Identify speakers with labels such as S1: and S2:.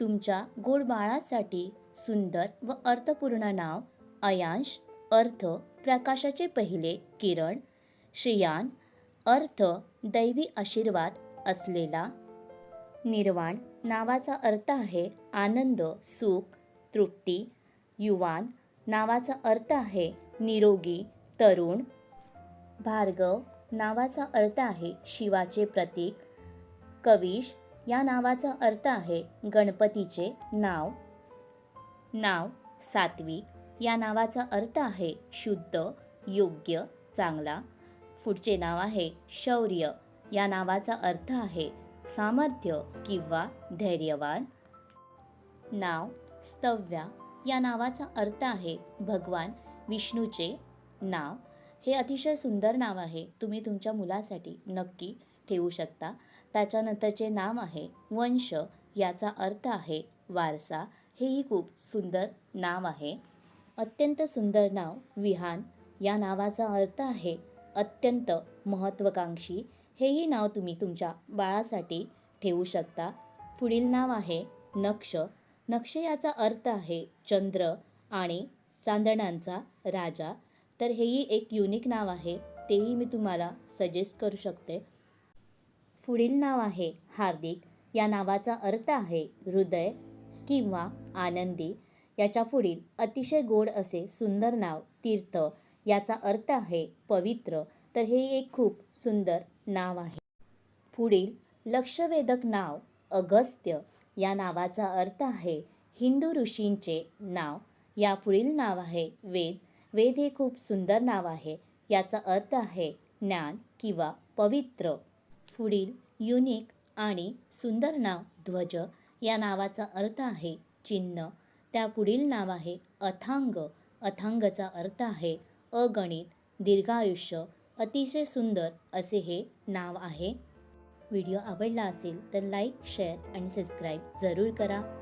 S1: तुमच्या गोड बाळासाठी सुंदर व अर्थपूर्ण नाव अयांश अर्थ प्रकाशाचे पहिले किरण श्रियान अर्थ दैवी आशीर्वाद असलेला. निर्वाण नावाचा अर्थ आहे आनंद सुख तृप्ती. युवान नावाचा अर्थ आहे निरोगी तरुण. भार्गव नावाचा अर्थ आहे शिवाचे प्रतीक. कविश या नावाचा अर्थ आहे गणपतीचे नाव. नाव सात्विक या नावाचा अर्थ आहे शुद्ध योग्य चांगला. पुढचे नाव आहे शौर्य. या नावाचा अर्थ आहे सामर्थ्य किंवा धैर्यवान. नाव स्तव्या. या नावाचा अर्थ आहे भगवान विष्णूचे नाव. हे अतिशय सुंदर नाव आहे. तुम्ही तुमच्या मुलासाठी नक्की ठेवू शकता. त्याच्यानंतरचे नाम आहे वंश याचा अर्थ आहे वारसा. हेही खूप सुंदर नाव आहे. अत्यंत सुंदर नाव विहान. या नावाचा अर्थ आहे अत्यंत महत्त्वाकांक्षी. हेही नाव तुम्ही तुमच्या बाळासाठी ठेवू शकता. पुढील नाव आहे नक्ष. नक्ष याचा अर्थ आहे चंद्र आणि चांदण्यांचा राजा. तर हेही एक युनिक नाव आहे. तेही मी तुम्हाला सजेस्ट करू शकते. पुढील नाव आहे हार्दिक. या नावाचा अर्थ आहे हृदय किंवा आनंदी. याच्या पुढील अतिशय गोड असे सुंदर नाव तीर्थ. याचा अर्थ आहे पवित्र. तर हे एक खूप सुंदर नाव आहे. पुढील लक्षवेधक नाव अगस्त्य. या नावाचा अर्थ आहे हिंदू ऋषींचे नाव. या पुढील नाव आहे वेद. वेद हे खूप सुंदर नाव आहे. याचा अर्थ आहे ज्ञान किंवा पवित्र. पुढील युनिक आणि सुंदर नाव ध्वज या नावाचा अर्थ आहे चिन्ह. त्या पुढील नाव आहे अथांग. अथांगचा अर्थ आहे अगणित दीर्घायुष्य अतिशय सुंदर असे हे नाव आहे. व्हिडिओ आवडला असेल तर लाईक शेअर आणि सबस्क्राईब जरूर करा.